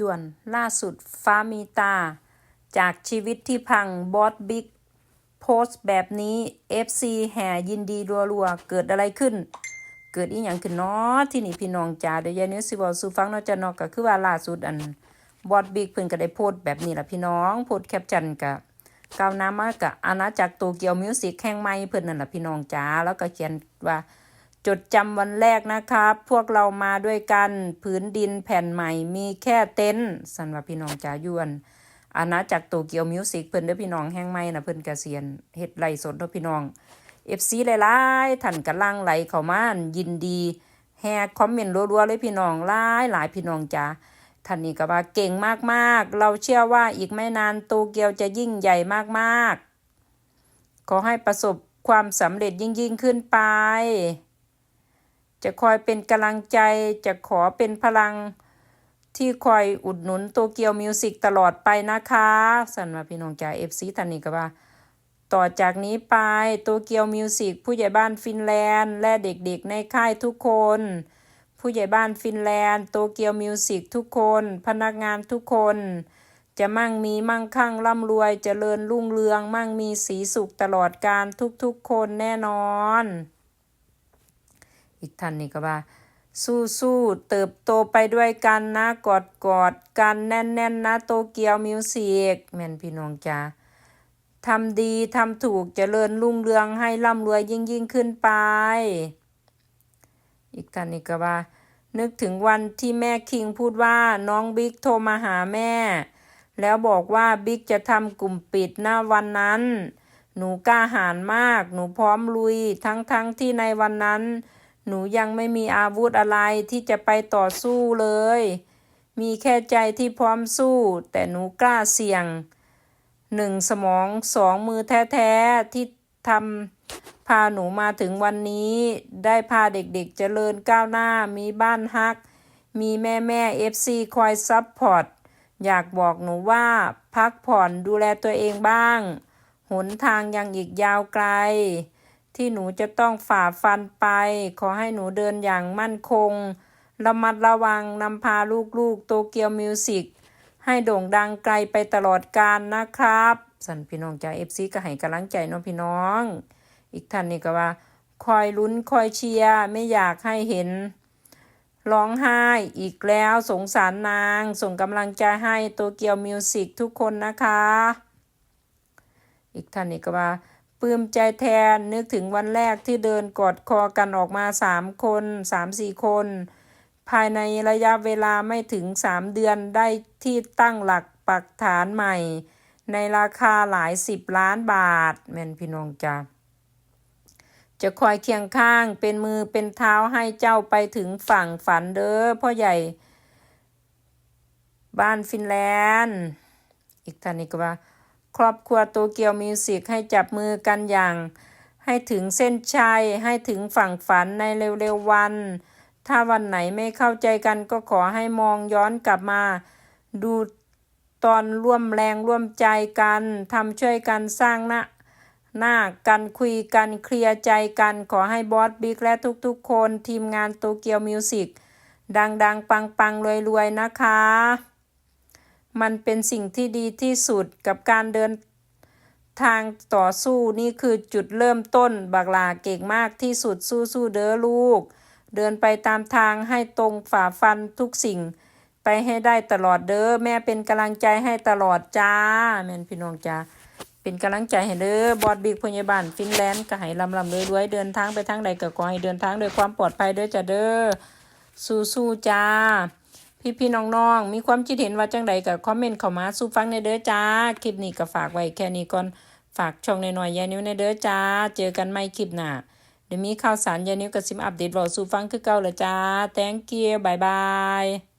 ด่วนล่าสุดฟามีตา จากชีวิตที่พังบอสบิ๊กโพสต์แบบนี้ FC แห่ยินดีรัวๆ เกิดอะไรขึ้น เกิดอีหยังขึ้นเนาะที่นี่พี่น้องจ๋าเดี๋ยวยายนิ้วสิบอกสู่ฟังเนาะจ้ะเนาะก็คือว่าล่าสุดอันบอสบิ๊กเพิ่นก็ได้โพสต์แบบนี้ล่ะพี่น้องโพสต์แคปชั่นกะกล่าวน้ำมากะอาณาจักรโตเกียวมิวสิกแห่งใหม่เพิ่นนั่นล่ะพี่น้องจ๋าแล้วก็เขียนว่า จดจำวันแรกนะครับ พวกเรามาด้วยกันผืนดินแผ่นใหม่มีแค่เต็นท์สันว่าพี่น้องจ๋ายวนอาณาจักรโตเกียวมิวสิกเพิ่นเด้อพี่น้องแห่งใหม่นะเพิ่นเกษียณเฮ็ดไรสดเด้อพี่น้องเอฟซีหลายๆท่านกำลังไหลเข้ามายินดีแฮคอมเมนต์รัวๆเลยพี่น้องหลายหลายพี่น้องจ๋าท่านนี้ก็ว่าเก่งมากๆ เราเชื่อว่าอีกไม่นานโตเกียวจะยิ่งใหญ่มากๆ ขอให้ประสบความสำเร็จยิ่งๆขึ้นไป จะคอยเป็นกำลังใจ จะขอเป็นพลังที่คอยอุดหนุนโตเกียวมิวสิกตลอดไปนะคะสันว่าพี่น้องจ่าเอฟซีท่านนี้ก็ว่า ต่อจากนี้ไปโตเกียวมิวสิกผู้ใหญ่บ้านฟินแลนด์ และเด็กๆในค่ายทุกคน ผู้ใหญ่บ้านฟินแลนด์โตเกียวมิวสิกทุกคน พนักงานทุกคน จะมั่งมีมั่งคั่งร่ำรวยเจริญรุ่งเรือง มั่งมีสีสุขตลอดการทุกๆคนแน่นอน อีกท่านนี่ก็ว่า สู้สู้เติบโตไปด้วยกันนะกอดกอดกันแน่นๆนนะโตเกียวมิวสิกแม่นพี่น้องจ้าทำดีทำถูกจเจริญรุ่งเรืองให้ร่ำรวยยิ่งยิ่งขึ้นไป อีกท่านนี่ก็ว่า นึกถึงวันที่แม่คิงพูดว่าน้องบิ๊กโทรมาหาแม่ แล้วบอกว่าบิ๊กจะทำกลุ่มปิดหน้าวันนั้น หนูกล้าหาญมาก หนูพร้อมลุยทั้งๆทที่ในวันนั้น หนูยังไม่มีอาวุธอะไรที่จะไปต่อสู้เลย มีแค่ใจที่พร้อมสู้ แต่หนูกล้าเสี่ยงหนึ่งสมองสองมือแท้ๆที่ทำพาหนูมาถึงวันนี้ ได้พาเด็กๆเจริญก้าวหน้ามีบ้านฮัก มีแม่แม่เอฟซีคอยซับพอร์ตอยากบอกหนูว่าพักผ่อนดูแลตัวเองบ้าง หนทางยังอีกยาวไกล ที่หนูจะต้องฝ่าฟันไป ขอให้หนูเดินอย่างมั่นคง ระมัดระวังนำพาลูกๆโตเกียวมิวสิกให้โด่งดังไกลไปตลอดกาลนะครับ สันพี่น้องจากเอฟซีก็ให้กำลังใจน้องพี่น้อง อีกท่านนี่ก็ว่า คอยลุ้นคอยเชียร์ไม่อยากให้เห็น ร้องไห้อีกแล้วสงสารนาง ส่งกำลังใจให้โตเกียวมิวสิกทุกคนนะคะ อีกท่านนี่ก็ว่า ปลื้มใจแทนนึกถึงวันแรกที่เดินกอดคอกันออกมาสามคนสามสี่คน ภายในระยะเวลาไม่ถึงสามเดือนได้ที่ตั้งหลักปักฐานใหม่ ในราคาหลายสิบล้านบาท แม่นพี่น้องจ้าจะคอยเคียงข้างเป็นมือเป็นเท้าให้เจ้าไปถึงฝั่งฝันเด้อพ่อใหญ่ บ้านฟินแลนด์ อีกท่านนี้ก็ว่า ครอบครัวโตเกียวมิวสิกให้จับมือกันอย่าง ให้ถึงเส้นชัย ให้ถึงฝั่งฝันในเร็วๆวัน ถ้าวันไหนไม่เข้าใจกันก็ขอให้มองย้อนกลับมา ดูตอนร่วมแรงร่วมใจกันทำช่วยกันสร้างหน้าหน้ากันคุยกันเคลียร์ใจกันขอให้บอสบิ๊กและทุกๆคนทีมงานโตเกียวมิวสิกดังๆ ปังๆรวยๆ นะคะ มันเป็นสิ่งที่ดีที่สุดกับการเดินทางต่อสู้นี่คือจุดเริ่มต้น บักลาเก่งมากที่สุดสู้ๆเด้อลูก เดินไปตามทางให้ตรงฝ่าฟันทุกสิ่ง ไปให้ได้ตลอดเด้อแม่เป็นกำลังใจให้ตลอดจ้าแม่นพี่น้องจ้าเป็นกำลังใจให้เด้อบอดบิ๊กพยาบาลฟินแลนด์ก็ให้ลำลำรวยเดินทางไปทางใดก็ขอให้เดินทางโดยความปลอดภัยเด้อจ้าเด้อสู้ๆจ้า พี่พี่น้องๆ มีความคิดเห็นว่าจังใดก็คอมเมนต์เข้ามาสู้ฟังในเด้อจ้า คลิปนี้ก็ฝากไว้แค่นี้ก่อน ฝากช่องหน่อยๆยายนิ้วในเด้อจ้า เจอกันใหม่คลิปหน้า เดี๋ยวมีข่าวสารยายนิ้วกับซิมอัปเดตบอกสู้ฟังคือเก่าละจ้า thank you บายบาย